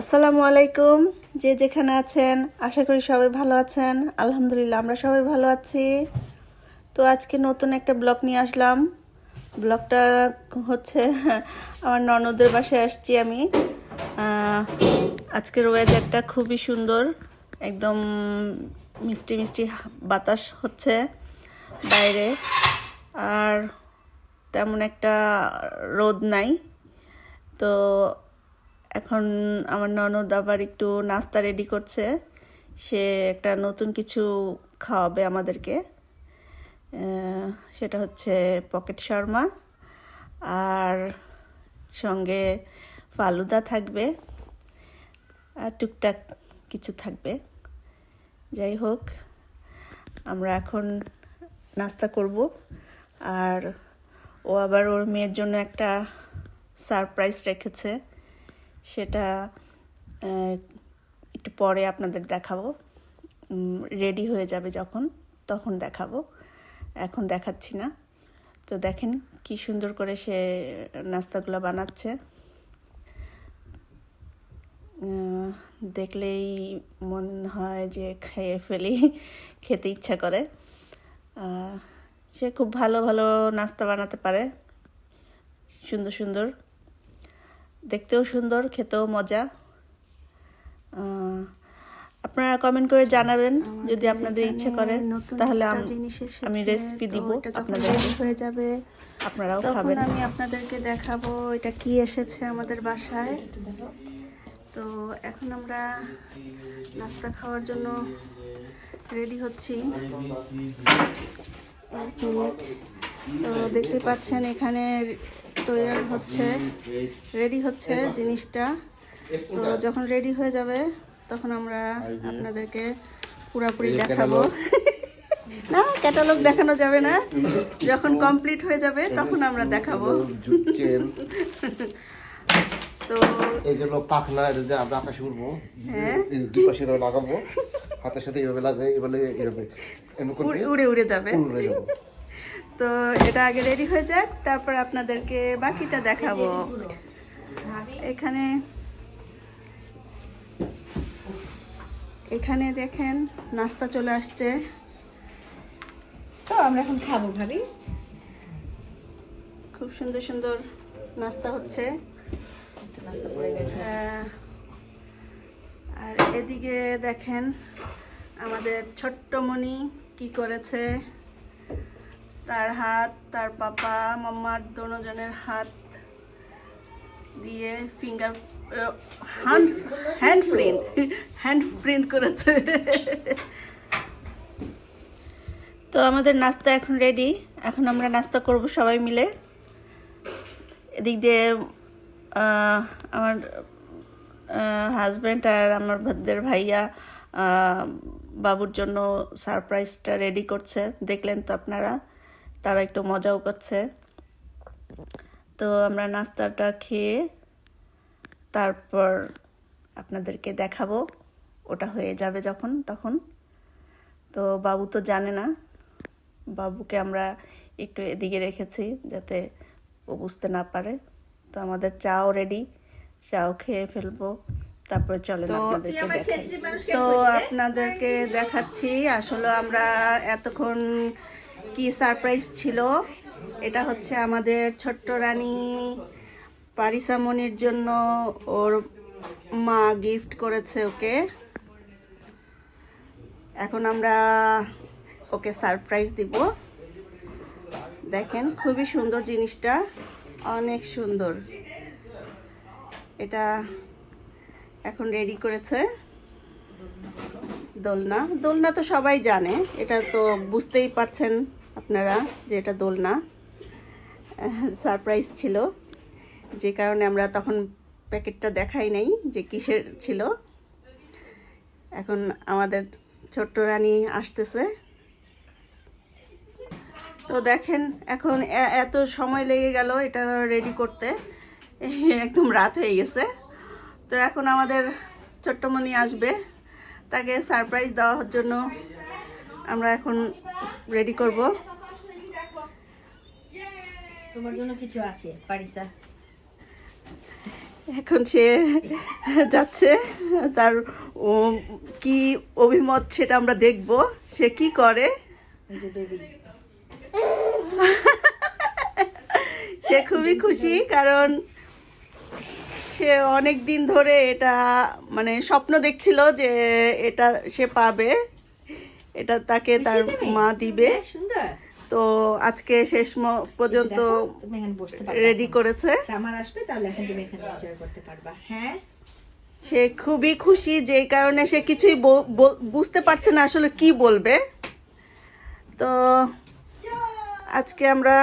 আসসালামু আলাইকুম। যে যেখানে আছেন, আশা করি সবাই ভালো আছেন। আলহামদুলিল্লাহ, আমরা সবাই ভালো আছি। তো আজকে নতুন একটা ব্লগ নিয়ে আসলাম। ব্লগটা হচ্ছে, আমার ননদের বাসায় আসছি আমি। আজকের ওয়েদারটা খুবই সুন্দর। একদম মিষ্টি মিষ্টি বাতাস হচ্ছে বাইরে। আর তেমন একটা রোদ নাই। তো এখন আমার ননদ আবার একটু নাস্তা রেডি করছে। সে একটা নতুন কিছু খাওয়াবে আমাদেরকে। সেটা হচ্ছে পকেট শর্মা। আর সঙ্গে ফালুদা থাকবে। আর টুকটাক কিছু থাকবে। যাই হোক, আমরা এখন নাস্তা করব। আর ও আবার ওর মেয়ের জন্য একটা সারপ্রাইজ রেখেছে। সেটা একটু পরে আপনাদের দেখাবো। রেডি হয়ে যাবে যখন, তখন দেখাবো। এখন দেখাচ্ছি না। তো দেখেন কি সুন্দর করে সে নাস্তাগুলো বানাচ্ছে। দেখলেই মনে হয় যে খেয়ে ফেলি, খেতে ইচ্ছা করে। সে খুব ভালো ভালো নাস্তা বানাতে পারে। সুন্দর সুন্দর। দেখতেও সুন্দর খেতেও মজা। আপনারা কমেন্ট করে জানাবেন যদি আপনাদের ইচ্ছে করে। তাহলে আম- আমি রেসিপি দিব আপনাদের। হয়ে যাবে আপনারাও খাবেন। আমি আপনাদেরকে দেখাবো এটা কি এসেছে আমাদের বাসায়। তো এখন আমরা নাস্তা খাওয়ার জন্য রেডি হচ্ছি। এক মিনিট। তো দেখতে পাচ্ছেন এখানে তৈরি হচ্ছে রেডি হচ্ছে জিনিসটা। তো যখন রেডি হয়ে যাবে তখন আমরা আপনাদেরকে পুরাপুরি দেখাবো। না ক্যাটালগ দেখানো যাবে না। যখন কমপ্লিট হয়ে যাবে তখন আমরা দেখাবো। তো এগুলো পাখনা এটা যে আমরা আকাশে উঠবো হ্যাঁ। দুই পাশে লাগাবো হাতের সাথে এভাবে লাগবে এভাবে এভাবে। উড়ে- উড়ে উড়ে যাবে। উড়ে যাব। তো এটা আগে রেডি হয়ে যাক তারপর আপনাদেরকে বাকিটা দেখাবো। এখানে এখানে দেখেন নাস্তা চলে আসছে। সো আমরা এখন খাব ভাবি। খুব সুন্দর সুন্দর নাস্তা হচ্ছে। নাস্তা পড়ে গেছে। আর এদিকে দেখেন আমাদের ছোট্ট মণি কি করেছে। তার হাত, তার পাপা, মাম্মার দোনোজনের হাত দিয়ে finger hand hand print hand print করেছে। তো আমাদের নাস্তা এখন রেডি এখন আমরা নাস্তা করব সবাই মিলে। এদিক দিয়ে আমার হাজব্যান্ড আর আমার ভাদের ভাইয়া বাবুর জন্য সারপ্রাইজটা রেডি করছে। দেখলেন তো আপনারা। তারা একটু মজাও করছে। তো আমরা নাস্তাটা খেয়ে তারপর আপনাদেরকে দেখাবো ওটা হয়ে যাবে যখন তখন। তো বাবু তো জানে না বাবুকে আমরা একটু এদিকে রেখেছি যাতে ও বুঝতে না পারে। তো আমাদের চাও রেডি চাও খেয়ে ফেলব। তারপরে চলেন তো আপনাদেরকে দেখাই। তো আপনাদেরকে দেখাচ্ছি আসলে আমরা এতক্ষণ কি সারপ্রাইজ ছিল? এটা হচ্ছে আমাদের ছোট্ট রানী পারিসামনির জন্য ওর মা গিফট করেছে ওকে। এখন আমরা ওকে সারপ্রাইজ দিব। দেখেন, খুবই সুন্দর জিনিসটা, অনেক সুন্দর। এটা এখন রেডি করেছে। দোলনা। দোলনা তো সবাই জানে, এটা তো বুঝতেই পারছেন আপনারা যে এটা দোলনা। সারপ্রাইজ ছিল, যে কারণে আমরা তখন প্যাকেটটা দেখাই নাই যে কিসের ছিল। এখন আমাদের ছোট্ট রানী আসতেছে। তো দেখেন, এখন এত সময় লেগে গেল এটা রেডি করতে। একদম রাত হয়ে গেছে। তো এখন আমাদের ছোট্টমণি আসবে। তাকে সারপ্রাইজ দেওয়ার জন্য আমরা এখন রেডি করব। তোমার জন্য কিছু আছে পারিসা? এখন সে যাচ্ছে তার কি অভিমত সেটা আমরা দেখব সে কি করে? সে খুবই খুশি কারণ সে অনেক দিন ধরে এটা মানে স্বপ্ন দেখছিল যে এটা সে পাবে। এটা তাকে তার মা দিবে। সুন্দর। তো আজকে শেষ পর্যন্ত রেডি করেছে। আমার আসবে তাহলে এখন তুমি এখানে এনজয় করতে পারবা। হ্যাঁ? সে খুবই খুশি যে কারণে সে কিছুই বুঝতে পারছে না আসলে কি বলবে। তো আজকে আমরা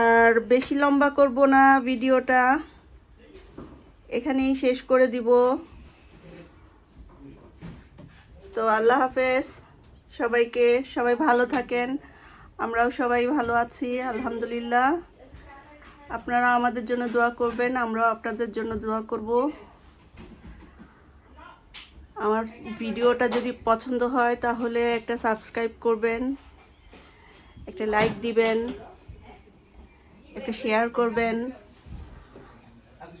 আর বেশি লম্বা করব না ভিডিওটা। এখানেই শেষ করে দিব। তো আল্লাহ হাফেজ, সবাইকে সবাই ভালো থাকেন। আমরাও সবাই ভালো আছি, আলহামদুলিল্লাহ। আপনারা আমাদের জন্য দোয়া করবেন, আমরাও আপনাদের জন্য দোয়া করব। আমার ভিডিওটা যদি পছন্দ হয় তাহলে একটা সাবস্ক্রাইব করবেন, একটা লাইক দিবেন, একটা শেয়ার করবেন।